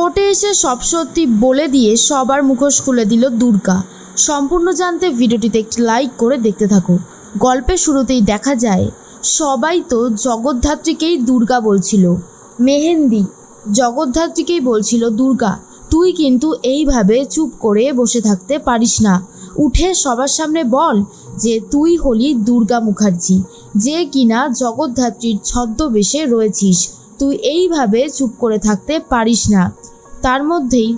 কোর্টে এসে সব সত্যি বলে দিয়ে সবার মুখোশ খুলে দিল দুর্গা। সম্পূর্ণ জানতে ভিডিওটিতে একটি লাইক করে দেখতে থাকো গল্পের শুরুতেই দেখা যায়, সবাই তো জগদ্ধাত্রীকেই দুর্গা বলছিল। মেহেন্দি, জগদ্ধাত্রীকেই বলছিল দুর্গা। তুই কিন্তু এইভাবে চুপ করে বসে থাকতে পারিস না। উঠে সবার সামনে বল যে তুই হলি দুর্গা মুখার্জি। যে কিনা জগদ্ধাত্রীর ছদ্মবেশে রয়েছিস। তুই এইভাবে চুপ করে থাকতে পারিস না। তার মধ্যেই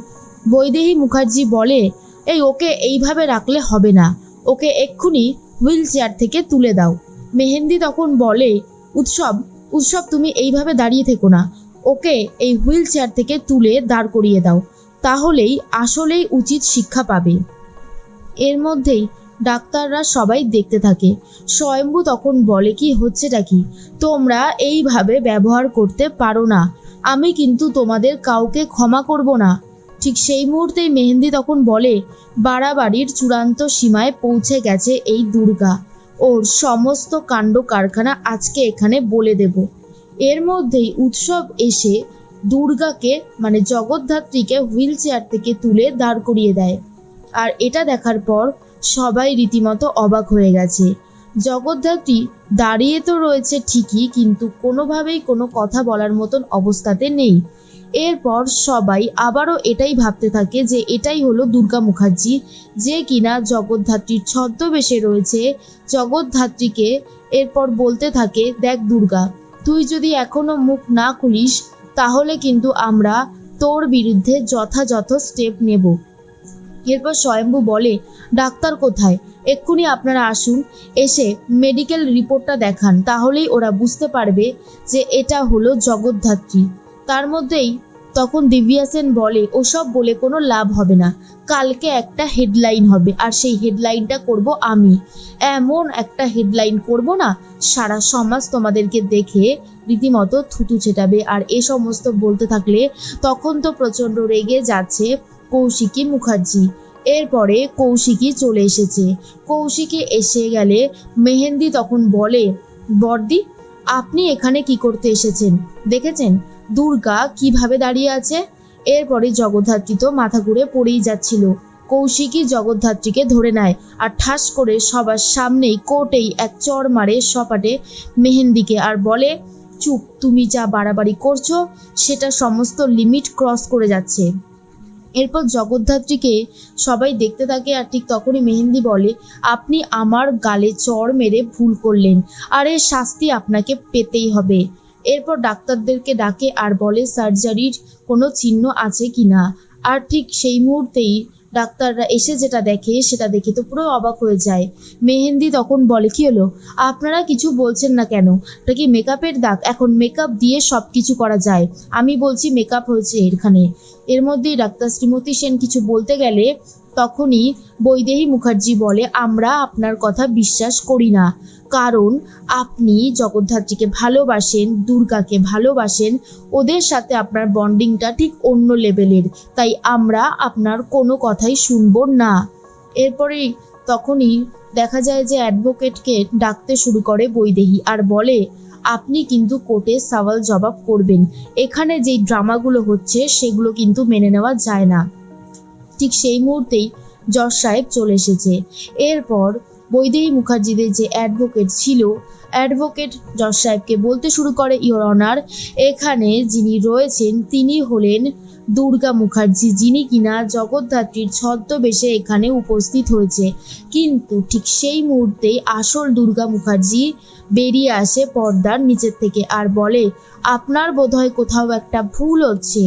বৈদেহী মুখার্জি বলে, এই ওকে এইভাবে রাখলে হবে না। ওকে এক্ষুনি হুইল চেয়ার থেকে তুলে দাও। মেহেন্দি তখন বলে, উৎসব উৎসব তুমি এইভাবে দাঁড়িয়ে থেকো না। ওকে এই হুইল চেয়ার থেকে তুলে দাঁড় করিয়ে দাও। তাহলেই আসলেই উচিত শিক্ষা পাবে। এর মধ্যেই ডাক্তাররা সবাই দেখতে থাকে। স্বয়ম্ভু তখন বলে, কি হচ্ছেটা কি? তোমরা এইভাবে ব্যবহার করতে পারো না। আমি কিন্তু তোমাদের কাউকে ক্ষমা করব না। ঠিক সেই মুহূর্তেই মেহেন্দি তখন বলে, বাড়াবাড়ির চূড়ান্ত সীমায় পৌঁছে গেছে এই দুর্গা। ওর সমস্ত কাণ্ড কারখানা আজকে এখানে বলে দেব। এর মধ্যেই উৎসব এসে দুর্গাকে মানে জগদ্ধাত্রীকে হুইল চেয়ার থেকে তুলে দাঁড় করিয়ে দেয়। আর এটা দেখার পর সবাই রীতিমতো অবাক হয়ে গেছে। জগদ্ধাত্রী দাঁড়িয়ে তো রয়েছে ঠিকই, কিন্তু কোনোভাবেই কোনো কথা বলার মতন অবস্থাতে নেই। এরপর সবাই আবারও এটাই ভাবতে থাকে যে এটাই হলো দুর্গা মুখার্জি, যে কিনা জগদ্ধাত্রীর ছদ্মবেশে রয়েছে। জগদ্ধাত্রীকে এরপর বলতে থাকে, দেখ দুর্গা, তুই যদি এখনও মুখ না খুলিস, তাহলে কিন্তু আমরা তোর বিরুদ্ধে যথাযথ স্টেপ নেব। এরপর স্বয়ম্ভু বলে, ডাক্তার কোথায়? এক্ষুনি আপনারা আসুন, এসে মেডিকেল রিপোর্টটা দেখান, তাহলেই ওরা বুঝতে পারবে যে এটা হলো জগদ্ধাত্রী। তার মধ্যেই তখন দিব্যা সেন বলে, ওসব বলে কোনো লাভ হবে না। কালকে একটা হেডলাইন হবে, আর সেই হেডলাইনটা করব আমি। এমন একটা হেডলাইন করব না, সারা সমাজ তোমাদেরকে দেখে রীতিমতো থুতু ছেটাবে। আর এ সমস্ত বলতে থাকলে তখন তো প্রচণ্ড রেগে যাচ্ছে কৌশিকী মুখার্জি। এরপরে কৌশিকী চলে এসেছে। কৌশিকী এসে গেলে মেহেন্দি তখন বলে, বর্দি, আপনি এখানে কি করতে এসেছেন? দেখেছেন? দুর্গা কীভাবে দাঁড়িয়ে আছে? এরপরে জগদ্ধাত্রী তো মাথা ঘুরে পড়েই যাচ্ছিল। কৌশিকী জগদ্ধাত্রীকে ধরে নেয় আর ঠাস করে সবার সামনেই কোর্টেই এক চর মারে সপাটে মেহেন্দিকে আর বলে, চুপ, তুমি যা বাড়াবাড়ি করছ, সেটা সমস্ত লিমিট ক্রস করে যাচ্ছে। এরপর জগদ্ধাত্রীকে সবাই দেখতে থাকে আর ঠিক তখনই মেহেন্দি বলে, আপনি আমার গালে চড় মেরে ভুল করলেন, আর এর শাস্তি আপনাকে পেতেই হবে। এরপর ডাক্তারদেরকে ডাকে আর বলে, সার্জারির কোনো চিহ্ন আছে কি না আর ঠিক সেই মুহূর্তেই ডাক্তাররা এসে যেটা দেখে, সেটা দেখে তো পুরো অবাক হয়ে যায়। মেহেন্দি তখন বলে, কি হলো? আপনারা কিছু বলছেন না কেন? এটা কি মেকআপের দাগ? এখন মেকআপ দিয়ে সব কিছু করা যায়। আমি বলছি মেকআপ হয়েছে এখানে। এর মধ্যেই ডাক্তার শ্রীমতী সেন কিছু বলতে গেলে তখনই বৈদেহী মুখার্জি বলে, আমরা আপনার কথা বিশ্বাস করি না। কারণ আপনি জগদ্ধাত্রীকে ভালোবাসেন, দুর্গাকে ভালোবাসেন, ওদের সাথে আপনার বন্ডিংটা ঠিক অন্য লেভেলের। তাই আমরা আপনার কোনো কথাই শুনব না। এরপরেই তখনই দেখা যায় যে অ্যাডভোকেটকে ডাকতে শুরু করে বৈদেহী আর বলে, আপনি কিন্তু কোর্টে সওয়াল জবাব করবেন। এখানে যেই ড্রামাগুলো হচ্ছে সেগুলো কিন্তু মেনে নেওয়া যায় না। ঠিক সেই মুহূর্তেই জজ সাহেব চলে এসেছে। এরপর বৈদেহী মুখার্জিদের যে অ্যাডভোকেট ছিল অ্যাডভোকেট জজ সাহেবকে বলতে শুরু করে ইওর অনার এখানে যিনি রয়েছেন, তিনি হলেন দুর্গা মুখার্জি, যিনি কিনা জগদ্ধাত্রীর ছদ্মবেশে এখানে উপস্থিত হয়েছে। কিন্তু ঠিক সেই মুহূর্তেই আসল দুর্গা মুখার্জি বেরিয়ে আসে পর্দার নিচের থেকে আর বলে, আপনার বোধহয় কোথাও একটা ভুল হচ্ছে।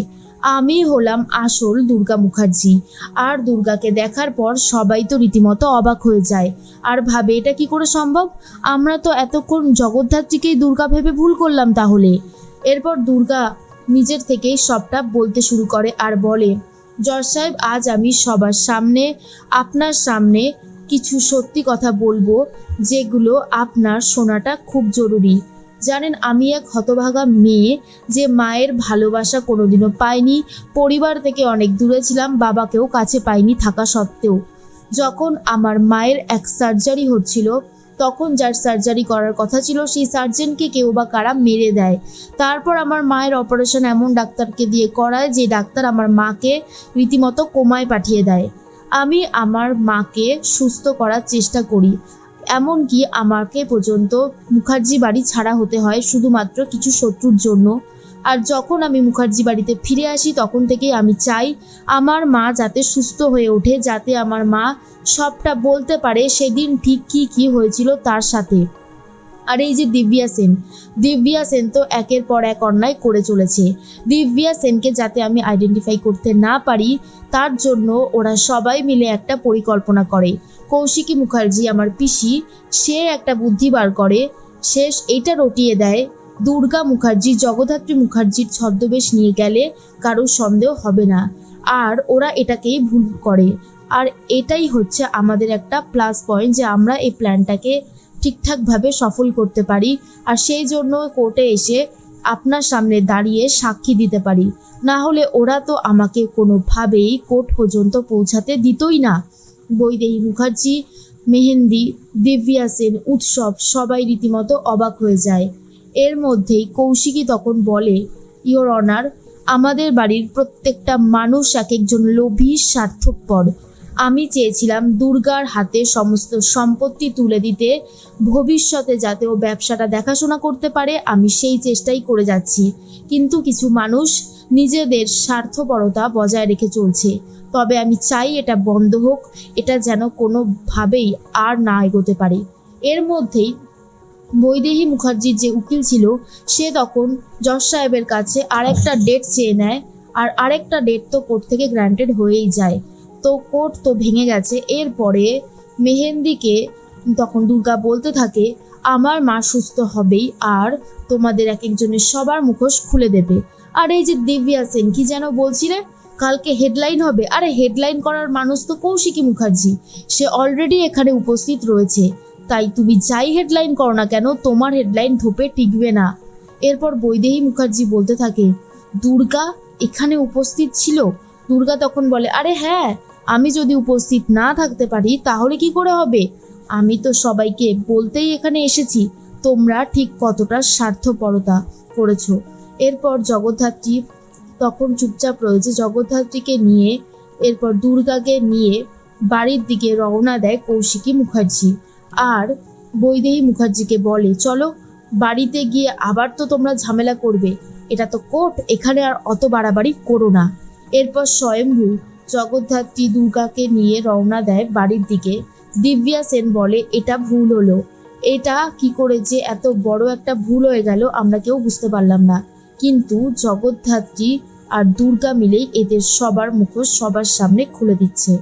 আমি হলাম আসল দুর্গা মুখার্জি। আর দুর্গাকে দেখার পর সবাই তো রীতিমতো অবাক হয়ে যায়। আর ভাবে, এটা কি করে সম্ভব? আমরা তো এতক্ষণ জগদ্ধাত্রীকেই দুর্গা ভেবে ভুল করলাম তাহলে। এরপর দুর্গা নিজের থেকেই সবটা বলতে শুরু করে আর বলে, জজ সাহেব, আজ আমি সবার সামনে, আপনার সামনে কিছু সত্যি কথা বলব, যেগুলো আপনার শোনাটা খুব জরুরি। জানেন, আমি এক হতভাগা মেয়ে যে মায়ের ভালোবাসা কোনোদিনও পাইনি, পরিবার থেকে অনেক দূরে ছিলাম, বাবাকেও কাছে পাইনি থাকা সত্ত্বেও। যখন আমার মায়ের এক সার্জারি হচ্ছিল, তখন যার সার্জারি করার কথা ছিল, সেই সার্জেনকে কেউ বা কারা মেরে দেয়। তারপর আমার মায়ের অপারেশন এমন ডাক্তারকে দিয়ে করায়, যে ডাক্তার আমার মাকে রীতিমতো কোমায় পাঠিয়ে দেয়। আমি আমার মাকে সুস্থ করার চেষ্টা করি। এমনকি আমাকে পর্যন্ত মুখার্জি বাড়ি ছাড়া হতে হয় শুধুমাত্র কিছু শত্রুর জন্য। আর যখন আমি মুখার্জি বাড়িতে ফিরে আসি, তখন থেকেই আমি চাই আমার মা যাতে সুস্থ হয়ে ওঠে, যাতে আমার মা সবটা বলতে পারে সেদিন ঠিক কী কী হয়েছিল তার সাথে। আর এই যে দিব্যা সেন দিব্যা সেন তো একের পর এক অন্যায় করে চলেছে। দিব্যা সেনকে যাতে আমি আইডেন্টিফাই করতে না পারি, তার জন্য ওরা সবাই মিলে একটা পরিকল্পনা করে। কৌশিকী মুখার্জি আমার পিসি, সে একটা বুদ্ধি বার করে, শেষ এটা রটিয়ে দেয়, দুর্গা মুখার্জি, জগদ্ধাত্রী মুখার্জির ছদ্মবেশ নিয়ে গেলে কারোর সন্দেহ হবে না। আর ওরা এটাকেই ভুল করে। আর এটাই হচ্ছে আমাদের একটা প্লাস পয়েন্ট যে আমরা এই প্ল্যানটাকে ঠিকঠাকভাবে সফল করতে পারি আর সেই জন্য কোর্টে এসে আপনার সামনে দাঁড়িয়ে সাক্ষী দিতে পারি। না হলে ওরা তো আমাকে কোনোভাবেই কোর্ট পর্যন্ত পৌঁছাতে দিতই না। বৈদেহী মুখার্জি, মেহেন্দি, দিব্যা সেন, উৎসব সবাই রীতিমতো অবাক হয়ে যায়। এর মধ্যেই কৌশিকী তখন বলে, ইওর অনার, আমাদের বাড়ির প্রত্যেকটা মানুষ এক একজন লোভী, স্বার্থপর। আমি চেয়েছিলাম দুর্গার হাতে সমস্ত সম্পত্তি তুলে দিতে। ভবিষ্যতে যাতে ও ব্যবসাটা দেখাশোনা করতে পারে, আমি সেই চেষ্টাই করে যাচ্ছি। কিন্তু কিছু মানুষ নিজেদের স্বার্থপরতা বজায় রেখে চলছে। তবে আমি চাই এটা বন্ধ হোক, এটা যেন কোনোভাবেই আর না এগোতে পারে। এর মধ্যেই বৈদেহী মুখার্জির যে উকিল ছিল, সে তখন জজ সাহেবের কাছে আরেকটা ডেট চেয়ে নেয়, আর আরেকটা ডেট তো কোর্ট থেকে গ্রান্টেড হয়েই যায়। তো কোর্ট তো ভেঙে গেছে। এরপরে মেহেন্দিকে তখন দুর্গা বলতে থাকে, আমার মা সুস্থ হবেই আর তোমাদের এক একজনের সবার মুখোশ খুলে দেবে। আর এই যে দিব্যা সেন, কি যেন বলছিলে কালকে হেডলাইন হবে। আরে হেডলাইন করার মানুষ তো কৌশিকী মুখার্জি। সে অলরেডি এখানে উপস্থিত রয়েছে। তাই তুমি যাই হেডলাইন করো না কেন, তোমার হেডলাইন ধোপে টিকবে না। এরপর বৈদেহী মুখার্জি বলতে থাকে, দুর্গা এখানে উপস্থিত ছিল? দুর্গা তখন বলে, আরে হ্যাঁ আমি যদি উপস্থিত না থাকতে পারি, তাহলে কি করে হবে? আমি তো সবাইকে বলতেই এখানে এসেছি, তোমরা ঠিক কতটা স্বার্থপরতা করেছ। এরপর জগদ্ধাত্রী তখন চুপচাপ রয়েছে। জগদ্ধাত্রীকে নিয়ে, এরপর দুর্গাকে নিয়ে বাড়ির দিকে রওনা দেয় কৌশিকী মুখার্জি। আর বৈদেহী মুখার্জিকে বলে, চলো, বাড়িতে গিয়ে আবার তো তোমরা ঝামেলা করবে। এটা তো কোর্ট, এখানে আর অত বাড়াবাড়ি করো না। এরপর স্বয়ংভূ জগদ্ধাত্রী দুর্গাকে নিয়ে রওনা দেয় বাড়ির দিকে। দিব্যা সেন বলে, এটা ভুল হলো। এটা কি করে যে এত বড় একটা ভুল হয়ে গেল, আমরা কেউ বুঝতে পারলাম না। কিন্তু জগদ্ধাত্রী আর দুর্গা মিলেই এদের সবার মুখোশ সবার সামনে খুলে দিচ্ছে।